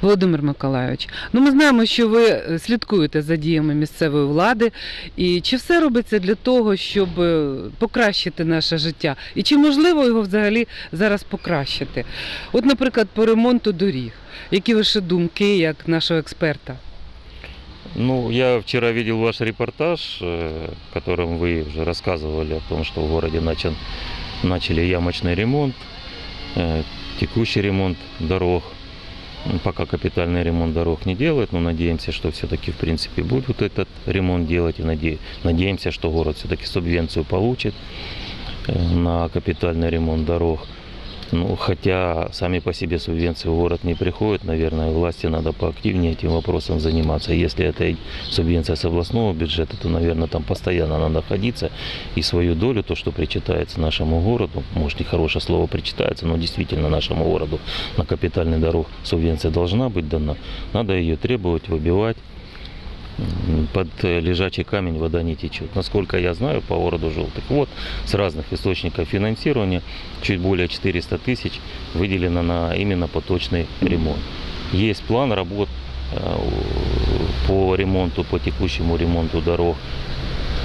Володимир Миколайович, ну ми знаємо, що ви е, слідкуєте за діями місцевої влади. І чи все робиться для того, щоб е, покращити наше життя? І чи можливо його взагалі зараз покращити? От, наприклад, по ремонту доріг. Які ваші думки як нашого експерта? Ну, я вчера видел ваш репортаж, э, в котором вы уже рассказывали о том, что в городе начал, начали ямочный ремонт, э, текущий ремонт дорог. Пока капитальный ремонт дорог не делают, но надеемся, что все-таки в принципе будет вот этот ремонт делать и наде- надеемся, что город все-таки субвенцию получит э, на капитальный ремонт дорог. Ну, хотя сами по себе субвенции в город не приходят, наверное, власти надо поактивнее этим вопросом заниматься. Если это субвенция с областного бюджета, то, наверное, там постоянно надо находиться и свою долю, то, что причитается нашему городу, может, нехорошее слово причитается, но действительно нашему городу на капитальный дорог субвенция должна быть дана, надо ее требовать, выбивать. Под э, лежачий камень вода не течет. Насколько я знаю, по городу Желтых вот с разных источников финансирования чуть более 400 тысяч выделено на именно поточный ремонт. Есть план работ э, по ремонту, по текущему ремонту дорог.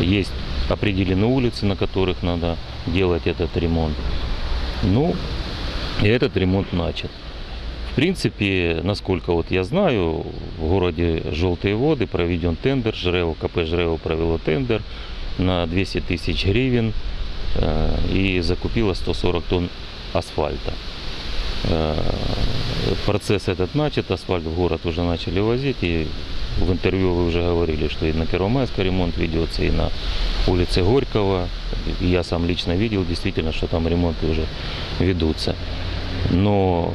Есть определены улицы, на которых надо делать этот ремонт. Ну, и этот ремонт начат. В принципе, насколько вот я знаю, в городе Желтые воды проведен тендер, ЖРЭО, КП ЖРЭО провело тендер на 200 тысяч гривен э, и закупила 140 тонн асфальта. Э, Процесс этот начат, асфальт в город уже начали возить, и в интервью вы уже говорили, что и на Первомайской ремонт ведется, и на улице Горького. И я сам лично видел, действительно, что там ремонты уже ведутся. Но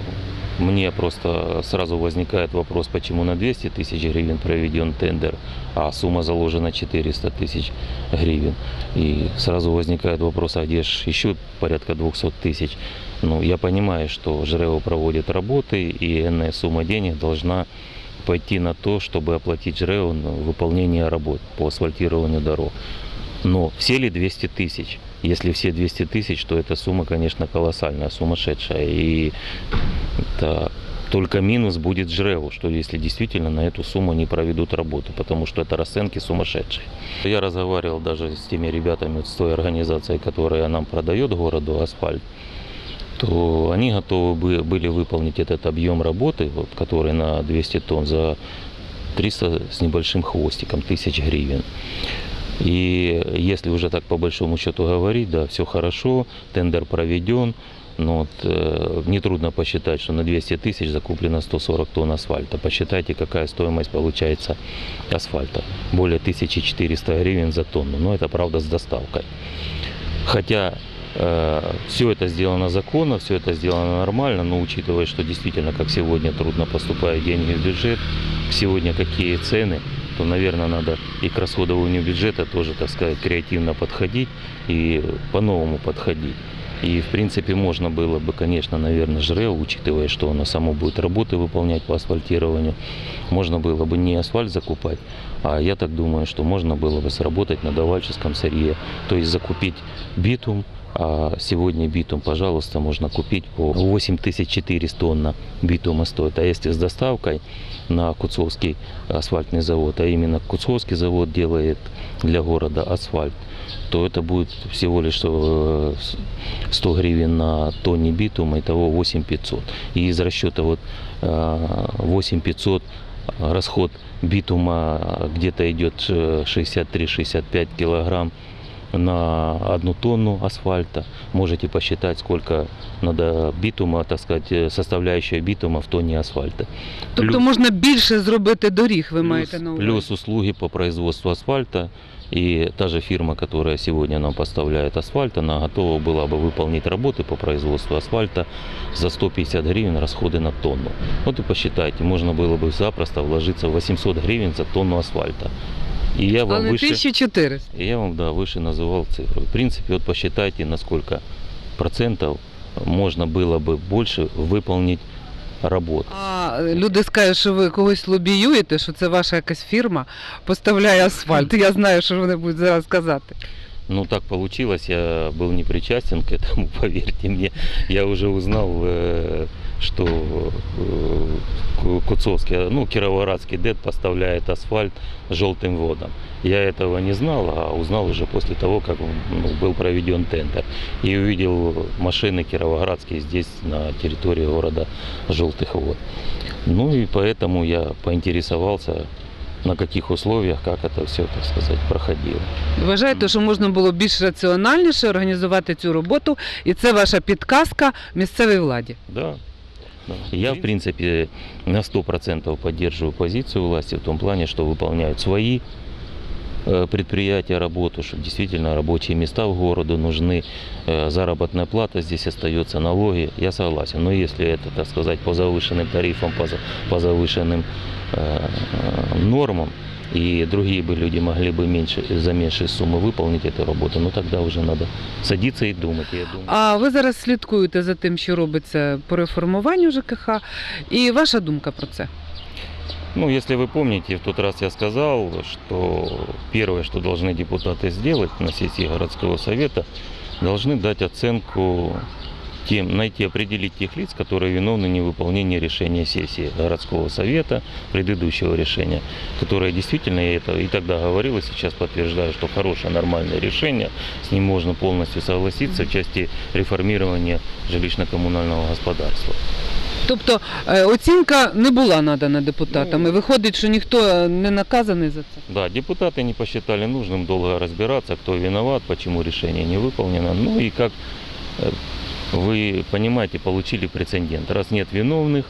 мне просто сразу возникает вопрос, почему на 200 тысяч гривен проведен тендер, а сумма заложена 400 тысяч гривен. И сразу возникает вопрос, а где же еще порядка 200 тысяч? Ну, я понимаю, что ЖРЭО проводит работы, и энная сумма денег должна пойти на то, чтобы оплатить ЖРЭО выполнение работ по асфальтированию дорог. Но все ли 200 тысяч? Если все 200 тысяч, то эта сумма, конечно, колоссальная, сумасшедшая. И это только минус будет ЖРЭУ, что если действительно на эту сумму не проведут работу, потому что это расценки сумасшедшие. Я разговаривал даже с теми ребятами, с той организацией, которая нам продает городу асфальт, то они готовы бы- были выполнить этот объем работы, который на 200 тонн за 300 с небольшим хвостиком тысяч гривен. И если уже так по большому счету говорить, да, все хорошо, тендер проведен, но вот, э, нетрудно посчитать, что на 200 тысяч закуплено 140 тонн асфальта. Посчитайте, какая стоимость получается асфальта. Более 1400 гривен за тонну. Но это правда с доставкой. Хотя все это сделано законно, все это сделано нормально, но учитывая, что действительно, как сегодня трудно поступают деньги в бюджет, сегодня какие цены, то, наверное, надо и к расходованию бюджета тоже, так сказать, креативно подходить и по-новому подходить. И, в принципе, можно было бы, конечно, наверное, ЖРЭО, учитывая, что оно само будет работы выполнять по асфальтированию, можно было бы не асфальт закупать, а я так думаю, что можно было бы сработать на давальческом сырье, то есть закупить битум, а сегодня битум, пожалуйста, можно купить по 8400 тонна битума стоит. А если с доставкой на Куцовский асфальтный завод, а именно Куцовский завод делает для города асфальт, то это будет всего лишь э, 100 гривен на тонне битума, итого 8500. И из расчета вот э, 8500 расход битума где-то идет э, 63-65 килограмм на одну тонну асфальта. Можете посчитать, сколько надо битума, так сказать, э, составляющая битума в тонне асфальта. Тобто Плюс- можна більше зробити доріг, ви маєте на плюс, увазі? плюс услуги по производству асфальта. И та же фирма, которая сегодня нам поставляет асфальт, она готова была бы выполнить работы по производству асфальта за 150 гривен расходы на тонну. Вот и посчитайте, можно было бы запросто вложиться в 800 гривен за тонну асфальта. И я вам Але выше... 1400. И я вам, да, выше называл цифру. В принципе, вот посчитайте, на сколько процентов можно было бы больше выполнить работ. А люди скажуть, що ви когось лобіюєте, що це ваша якась фірма поставляє асфальт. Я знаю, що вони будуть зараз казати. Ну, так получилось, я был не причастен к этому, поверьте мне. Я уже узнал, э, что э, Ку- Куцовский, ну, Кировоградский ДЭД поставляет асфальт желтым водом. Я этого не знал, а узнал уже после того, как ну, был проведен тендер. И увидел машины кировоградские здесь, на территории города Желтых Вод. Ну и поэтому я поинтересовался, на каких условиях, как это все, так сказать, проходило. Вважаєте, що можна було більш раціональніше організувати цю роботу, і це ваша підказка місцевій владі. Да. Я, в принципе, на 100% поддерживаю позицию власти в том плане, что выполняют свои предприятия работу, что действительно рабочие места в городу нужны, э, заработная плата здесь остается, налоги, я согласен. Но если это, так сказать, по завышенным тарифам, по, за- по завышенным э, э, нормам, и другие бы люди могли бы меньше, за меньшие суммы выполнить эту работу, ну тогда уже надо садиться и думать. Я думаю. А ви зараз слідкуєте за тим, що робиться по реформуванню ЖКХ, і ваша думка про це? Ну, если вы помните, в тот раз я сказал, что первое, что должны депутаты сделать на сессии городского совета, должны дать оценку тем, найти, определить тех лиц, которые виновны в невыполнении решения сессии городского совета, предыдущего решения, которое действительно, я это и тогда говорил, и сейчас подтверждаю, что хорошее, нормальное решение, с ним можно полностью согласиться в части реформирования жилищно-коммунального господарства. Тобто е, оцінка не була надана депутатам. І виходить, що ніхто не наказаний за це. Да, депутаты не посчитали нужным долго разбираться, кто виноват, почему решение не выполнено. Ну и как э, вы понимаете, получили прецедент. Раз нет виновных,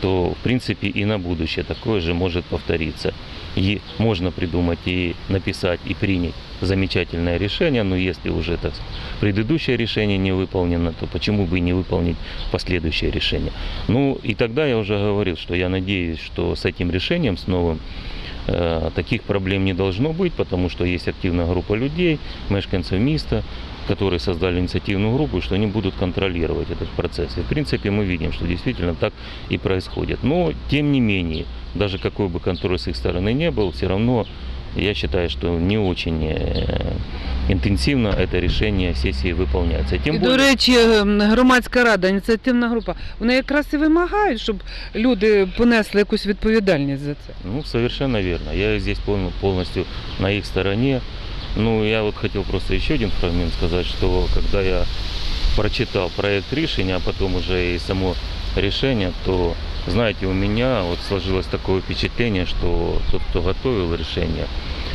то в принципе и на будущее такое же может повториться. И можно придумать и написать, и принять замечательное решение, но если уже сказать, предыдущее решение не выполнено, то почему бы и не выполнить последующее решение? Ну и тогда я уже говорил, что я надеюсь, что с этим решением, с новым, Э, Таких проблем не должно быть, потому что есть активная группа людей, мешканцев места, которые создали инициативную группу, что они будут контролировать этот процесс. И в принципе мы видим, что действительно так и происходит. Но тем не менее, даже какой бы контроль с их стороны не был, все равно я считаю, что не очень э, интенсивно это решение сессии выполняется. Тем і, до речі, ем, громадська рада, ініціативна група, вони якраз і вимагають, щоб люди понесли якусь відповідальність за це. Ну, совершенно верно. Я здесь пол- полностью на их стороне. Ну, я вот хотел просто еще один фрагмент сказать, что когда я прочитал проект решения, а потом уже и само решение, то, знаете, у меня вот сложилось такое впечатление, что тот, кто готовил решение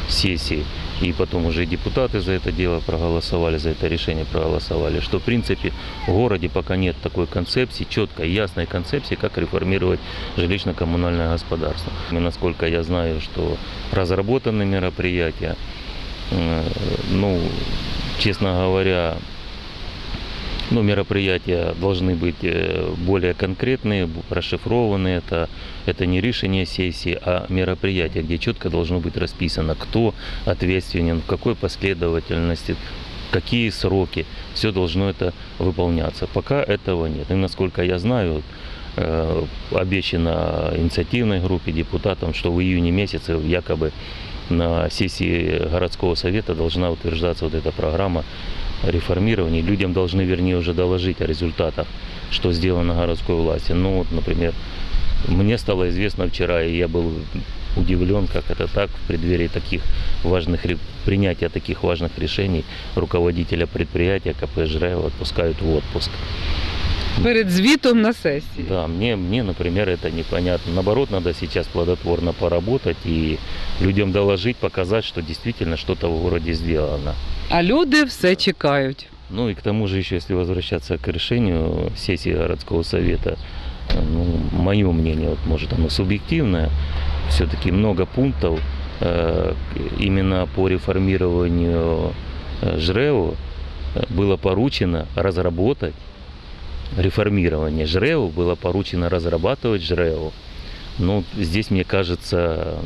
сессии, и потом уже и депутаты за это дело проголосовали, за это решение проголосовали, что в принципе в городе пока нет такой концепции, четкой, ясной концепции, как реформировать жилищно-коммунальное господарство. И насколько я знаю, что разработаны мероприятия, э, ну, честно говоря, ну, мероприятия должны быть э, более конкретные, расшифрованы. Это, это не решение сессии, а мероприятие, где четко должно быть расписано, кто ответственен, в какой последовательности, какие сроки. Все должно это выполняться. Пока этого нет. И насколько я знаю, э, обещано инициативной группе депутатам, что в июне месяце якобы на сессии городского совета должна утверждаться вот эта программа реформирования. Людям должны, вернее, уже доложить о результатах, что сделано городской власти. Ну, вот, например, мне стало известно вчера, и я был удивлен, как это так, в преддверии таких важных, принятия таких важных решений руководителя предприятия КП «Жрево» отпускают в отпуск Перед звітом на сесії. Да, мне, мне, например, это непонятно. Наоборот, надо сейчас плодотворно поработать и людям доложить, показать, что действительно что-то в городе сделано. А люди все чекають. Ну и к тому же еще, если возвращаться к решению сессии городского совета, э, ну, мое мнение, вот, может оно субъективное, все-таки много пунктов э, именно по реформированию э, ЖРЭУ э, было поручено разработать, реформирование ЖРЭУ было поручено разрабатывать ЖРЭУ. Ну, здесь, мне кажется,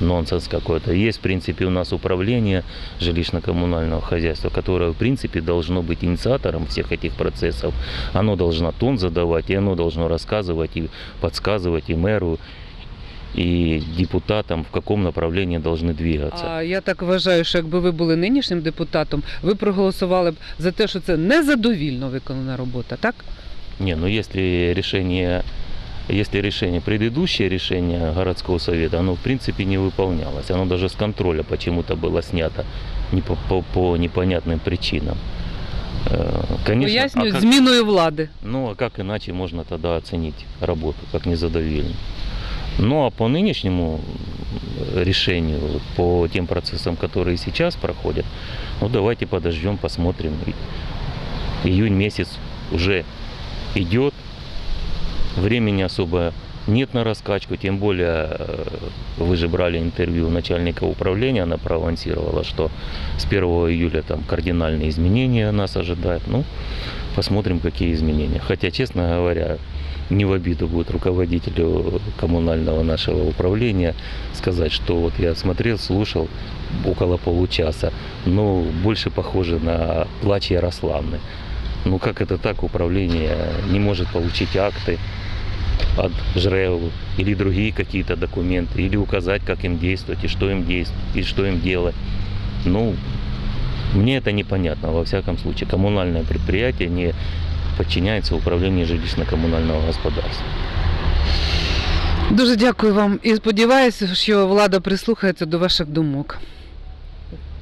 нонсенс какой-то. Есть, в принципе, у нас управление жилищно-коммунального хозяйства, которое, в принципе, должно быть инициатором всех этих процессов. Оно должно тон задавать, и оно должно рассказывать и подсказывать и мэру, и депутатам, в каком направлении должны двигаться. А я так вважаю, що якби ви були нинішнім депутатом, ви проголосували б за те, що це незадовільно виконана робота, так? Не, ну если решение, если решение, предыдущее решение городского совета, оно в принципе не выполнялось. Оно даже с контроля почему-то было снято не по, по- по непонятным причинам. Э, Конечно, а Пояснюють как- зміною влади. ну а как иначе можно тогда оценить работу, как незадовольную? Ну а по нынешнему м, решению, по тем процессам, которые сейчас проходят, ну давайте подождем, посмотрим. Июнь месяц уже идет, времени особо нет на раскачку, тем более э, вы же брали интервью начальника управления, она проанонсировала, что с 1 июля там кардинальные изменения нас ожидают. Ну, посмотрим, какие изменения. Хотя, честно говоря, не в обиду будет руководителю коммунального нашего управления сказать, что вот я смотрел, слушал около получаса, но больше похоже на плач Ярославны. Ну как это так управление не может получить акты от ЖРЭУ или другие какие-то документы, или указать, как им действовать и что им действовать, и что им делать. Ну, мне это непонятно. Во всяком случае, коммунальное предприятие не подчиняется управлению жилищно-коммунального господарства. Дуже дякую вам і сподіваюся, що влада прислухається до ваших думок.